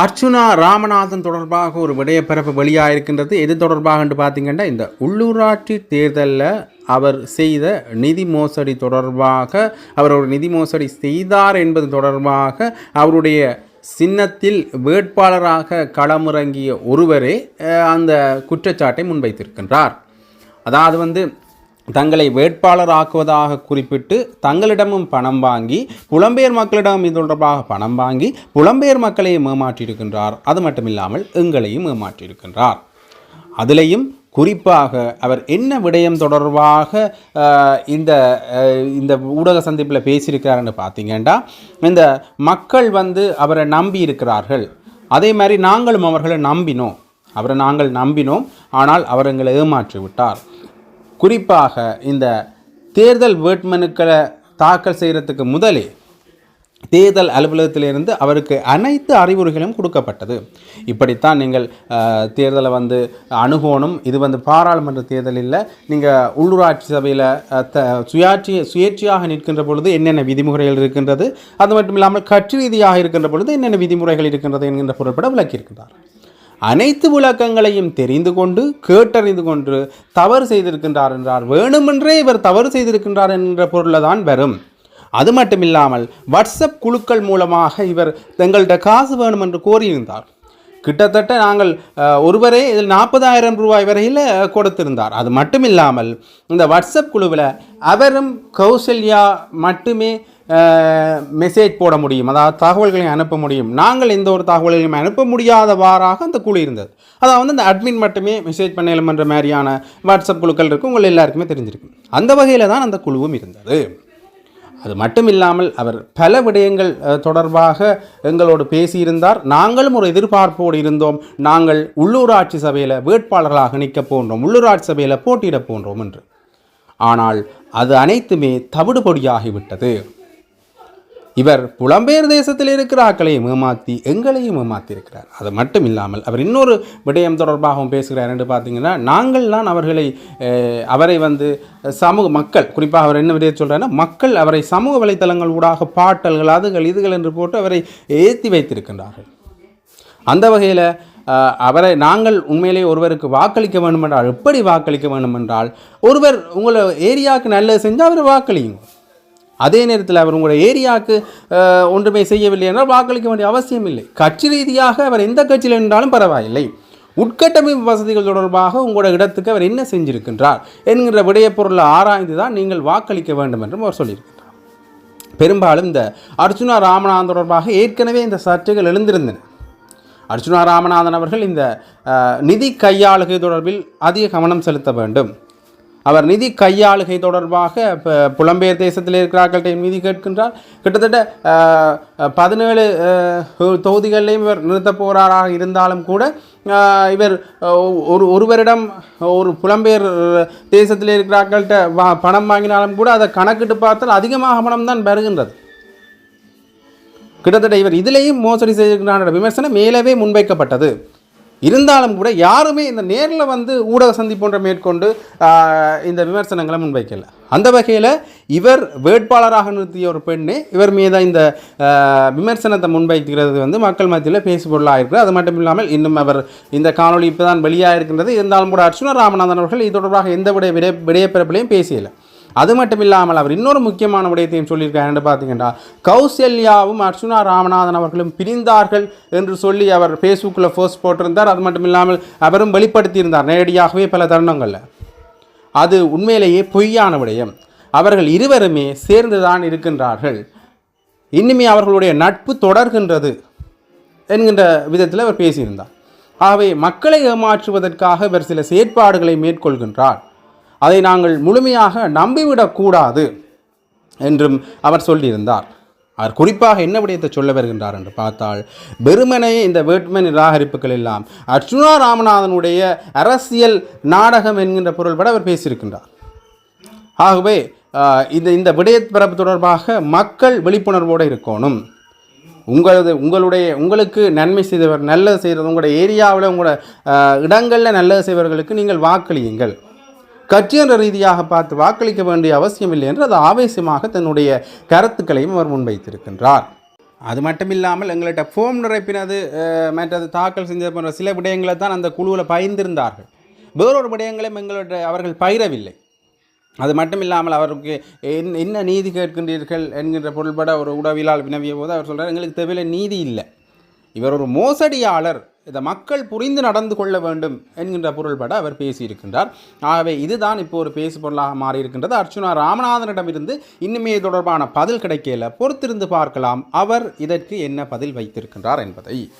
அர்ச்சுனா ராமநாதன் தொடர்பாக ஒரு விடயப்பரப்பு வெளியாகிருக்கின்றது எது தொடர்பாக என்று பார்த்தீங்கன்னா இந்த உள்ளூராட்சி தேர்தலில் அவர் செய்த நிதி மோசடி தொடர்பாக அவர் ஒரு நிதி மோசடி செய்தார் என்பது தொடர்பாக அவருடைய சின்னத்தில் வேட்பாளராக களமிறங்கிய ஒருவரே அந்த குற்றச்சாட்டை முன்வைத்திருக்கின்றார். அதாவது வந்து தங்களை வேட்பாளர் ஆக்குவதாக குறிப்பிட்டு தங்களிடமும் பணம் வாங்கி புலம்பெயர் மக்களிடம் இது தொடர்பாக பணம் வாங்கி புலம்பெயர் மக்களையும் ஏமாற்றியிருக்கின்றார். அது மட்டுமில்லாமல் எங்களையும் ஏமாற்றியிருக்கின்றார். அதிலையும் குறிப்பாக அவர் என்ன விடயம் தொடர்பாக இந்த இந்த ஊடக சந்திப்பில் பேசியிருக்கிறாருன்னு பார்த்தீங்கன்னா இந்த மக்கள் வந்து அவரை நம்பி இருக்கிறார்கள். அதே மாதிரி நாங்களும் அவர்களை நம்பினோம். அவரை நாங்கள் நம்பினோம். ஆனால் அவர் எங்களை ஏமாற்றி விட்டார் குறிப்பாக இந்த தேர்தல் வேட்புமனுக்களை தாக்கல் செய்கிறதுக்கு முதலே தேர்தல் அலுவலகத்திலிருந்து அவருக்கு அனைத்து அறிவுரைகளும் கொடுக்கப்பட்டது. இப்படித்தான் நீங்கள் தேர்தலை வந்து அணுகணும். இது வந்து பாராளுமன்ற தேர்தல் இல்லை. நீங்கள் உள்ளூராட்சி சபையில் த சுயாட்சி சுயேட்சையாக நிற்கின்ற பொழுது என்னென்ன விதிமுறைகள் இருக்கின்றது? அது மட்டும் இல்லாமல் கட்சி ரீதியாக இருக்கின்ற பொழுது என்னென்ன விதிமுறைகள் இருக்கின்றது என்கின்ற பொருட்பட விளக்கியிருக்கின்றார் அனைத்து விளக்கங்களையும் தெரிந்து கொண்டு கேட்டறிந்து கொண்டு தவறு செய்திருக்கின்றார் என்றார் வேணுமென்றே இவர் தவறு செய்திருக்கின்றார் என்ற பொருளில் தான் வரும். அது மட்டும் இல்லாமல் வாட்ஸ்அப் குழுக்கள் மூலமாக இவர் தங்கள்கிட்ட காசு வேணும் என்று கோரியிருந்தார். கிட்டத்தட்ட நாங்கள் ஒருவரே இதில் நாற்பதாயிரம் ரூபாய் வரையில் கொடுத்திருந்தார். அது மட்டும் இல்லாமல் இந்த வாட்ஸ்அப் குழுவில் அவரும் கௌசல்யா மட்டுமே மெசேஜ் போட முடியும் அதாவது தகவல்களை அனுப்ப முடியும். நாங்கள் எந்த ஒரு தகவல்களையும் அனுப்ப முடியாதவாறாக அந்த குழு இருந்தது. அதாவது இந்த அட்மின் மட்டுமே மெசேஜ் பண்ணலும் என்ற மாதிரியான வாட்ஸ்அப் குழுக்கள் இருக்கும் உங்கள் எல்லாருக்குமே தெரிஞ்சிருக்கும் அந்த வகையில் தான் அந்த குழுவும் இருந்தது. அது மட்டும் இல்லாமல் அவர் பல விடயங்கள் தொடர்பாக எங்களோடு பேசியிருந்தார். நாங்களும் ஒரு எதிர்பார்ப்போடு இருந்தோம். நாங்கள் உள்ளூராட்சி சபையில் வேட்பாளர்களாக நிற்கப் போன்றோம் உள்ளூராட்சி சபையில் போட்டியிட போன்றோம் என்று. ஆனால் அது அனைத்துமே தவிடுபொடியாகிவிட்டது. இவர் புலம்பெயர் தேசத்தில் இருக்கிற ஆக்களையும் ஏமாற்றி எங்களையும் ஏமாற்றியிருக்கிறார் அது மட்டும் இல்லாமல் அவர் இன்னொரு விடயம் தொடர்பாகவும் பேசுகிறார் என்று பார்த்தீங்கன்னா நாங்கள் தான் அவர்களை அவரை வந்து சமூக மக்கள் குறிப்பாக அவர் என்ன விடயம் சொல்கிறாருன்னா மக்கள் அவரை சமூக வலைத்தளங்கள் ஊடாக பாட்டல்கள் அதுகள் இதுகள் என்று போட்டு அவரை ஏற்றி வைத்திருக்கின்றார்கள். அந்த வகையில் அவரை நாங்கள் உண்மையிலே ஒருவருக்கு வாக்களிக்க வேண்டும் என்றால் எப்படி வாக்களிக்க வேண்டும் என்றால் ஒருவர் உங்களை ஏரியாவுக்கு நல்லது செஞ்சால் அவர் வாக்களியுங்க அதே நேரத்தில் அவர் உங்களோட ஏரியாவுக்கு ஒன்றுமே செய்யவில்லை என்றால் வாக்களிக்க வேண்டிய அவசியம் இல்லை. கட்சி ரீதியாக அவர் எந்த கட்சியில் இருந்தாலும் பரவாயில்லை. உட்கட்டமைப்பு வசதிகள் தொடர்பாக உங்களோட இடத்துக்கு அவர் என்ன செஞ்சிருக்கின்றார் என்கிற விடயப்பொருளை ஆராய்ந்து தான் நீங்கள் வாக்களிக்க வேண்டும் என்றும் அவர் சொல்லியிருக்கின்றார். பெரும்பாலும் இந்த அர்ச்சுனா ராமநாதன் தொடர்பாக ஏற்கனவே இந்த சர்ச்சைகள் எழுந்திருந்தன. அர்ச்சுனா ராமநாதன் அவர்கள் இந்த நிதி கையாளுகை தொடர்பில் அதிக கவனம் செலுத்த வேண்டும். அவர் நிதி கையாளுகை தொடர்பாக இப்போ புலம்பெயர் தேசத்தில் இருக்கிறார்கள்ட்ட நிதி கேட்கின்றார். கிட்டத்தட்ட பதினேழு தொகுதிகளிலையும் இவர் நிறுத்தப் போகிறாராக இருந்தாலும் கூட இவர் ஒரு ஒருவரிடம் ஒரு புலம்பெயர் தேசத்தில் இருக்கிறார்கள்ட்ட வா பணம் வாங்கினாலும் கூட அதை கணக்கிட்டு பார்த்தால் அதிகமாக பணம் தான் பெறுகின்றது கிட்டத்தட்ட இவர் இதிலேயும் மோசடி செய்திருக்கிறார் விமர்சனம் மேலவே முன்வைக்கப்பட்டது. இருந்தாலும் கூட யாருமே இந்த நேரில் வந்து ஊடக சந்திப்புன்ற மேற்கொண்டு இந்த விமர்சனங்களை முன்வைக்கல. அந்த வகையில் இவர் வேட்பாளராக நிறுத்திய ஒரு பெண்ணே இவர் மீது இந்த விமர்சனத்தை முன்வைக்கிறது வந்து மக்கள் மத்தியில் பேசுபொருளாக இருக்கிறது அது மட்டும் இல்லாமல் இன்னும் அவர் இந்த காணொளி இப்போ தான் வெளியாக இருக்கின்றது இருந்தாலும் கூட அர்ச்சுனா ராமநாதன் அவர்கள் இது தொடர்பாக எந்த விட விடய விடையப்பிறப்பிலையும் பேசியல. அது மட்டும் இல்லாமல் அவர் இன்னொரு முக்கியமான விடயத்தையும் சொல்லியிருக்காருன்னு பார்த்தீங்கன்னா கௌசல்யாவும் அர்ச்சுனா ராமநாதன் அவர்களும் பிரிந்தார்கள் என்று சொல்லி அவர் ஃபேஸ்புக்கில் போஸ்ட் போட்டிருந்தார். அது மட்டும் இல்லாமல் அவரும் வெளிப்படுத்தியிருந்தார் நேரடியாகவே பல தருணங்களில். அது உண்மையிலேயே பொய்யான விடயம். அவர்கள் இருவருமே சேர்ந்து தான் இருக்கின்றார்கள். இன்னுமே அவர்களுடைய நட்பு தொடர்கின்றது என்கின்ற விதத்தில் அவர் பேசியிருந்தார். ஆகவே மக்களை ஏமாற்றுவதற்காக இவர் சில செயற்பாடுகளை மேற்கொள்கின்றார். அதை நாங்கள் முழுமையாக நம்பிவிடக்கூடாது என்றும் அவர் சொல்லியிருந்தார். அவர் குறிப்பாக என்ன விடயத்தை சொல்ல வருகின்றார் என்று பார்த்தால் வெறுமனே இந்த வேட்பு நிராகரிப்புகள் எல்லாம் அர்ச்சுனா ராமநாதனுடைய அரசியல் நாடகம் என்கின்ற பொருள்பட அவர் பேசியிருக்கின்றார். ஆகவே ஆஹ், இந்த இந்த விடயப்பரப்பு தொடர்பாக மக்கள் விழிப்புணர்வோடு இருக்கணும். உங்களது உங்களுடைய உங்களுக்கு நன்மை செய்தவர் நல்லது செய்கிறது உங்களுடைய ஏரியாவில் உங்களோட இடங்களில் நல்லது செய்வர்களுக்கு நீங்கள் வாக்களியுங்கள். கட்சி ரீதியாக பார்த்து வாக்களிக்க வேண்டிய அவசியம் இல்லை என்று அது ஆவேசமாக தன்னுடைய கருத்துக்களையும் அவர் முன்வைத்திருக்கின்றார். அது மட்டும் இல்லாமல் எங்கள்கிட்ட ஃபோம் நிரப்பினது மற்றது தாக்கல் செஞ்சது போன்ற சில விடயங்களை தான் அந்த குழுவில் பயிர்ந்திருந்தார்கள் வேறொரு விடயங்களையும் எங்களுடைய அவர்கள் பயிரவில்லை அது மட்டும் இல்லாமல் அவருக்கு என்ன என்ன நீதி கேட்கின்றீர்கள் என்கின்ற பொருள்பட ஒரு உடவியலால் வினவிய போது அவர் சொல்கிறார் எங்களுக்கு தேவையில்லை நீதி இல்லை. இவர் ஒரு மோசடியாளர். இதை மக்கள் புரிந்து நடந்து கொள்ள வேண்டும் என்கின்ற பொருள்பட அவர் பேசியிருக்கின்றார். ஆகவே இதுதான் இப்போ ஒரு பேசு பொருளாக மாறியிருக்கின்றது. அர்ச்சுனா ராமநாதனிடமிருந்து இன்னுமே தொடர்பான பதில் கிடைக்கல. பொறுத்திருந்து பார்க்கலாம். அவர் இதற்கு என்ன பதில் வைத்திருக்கின்றார் என்பதை.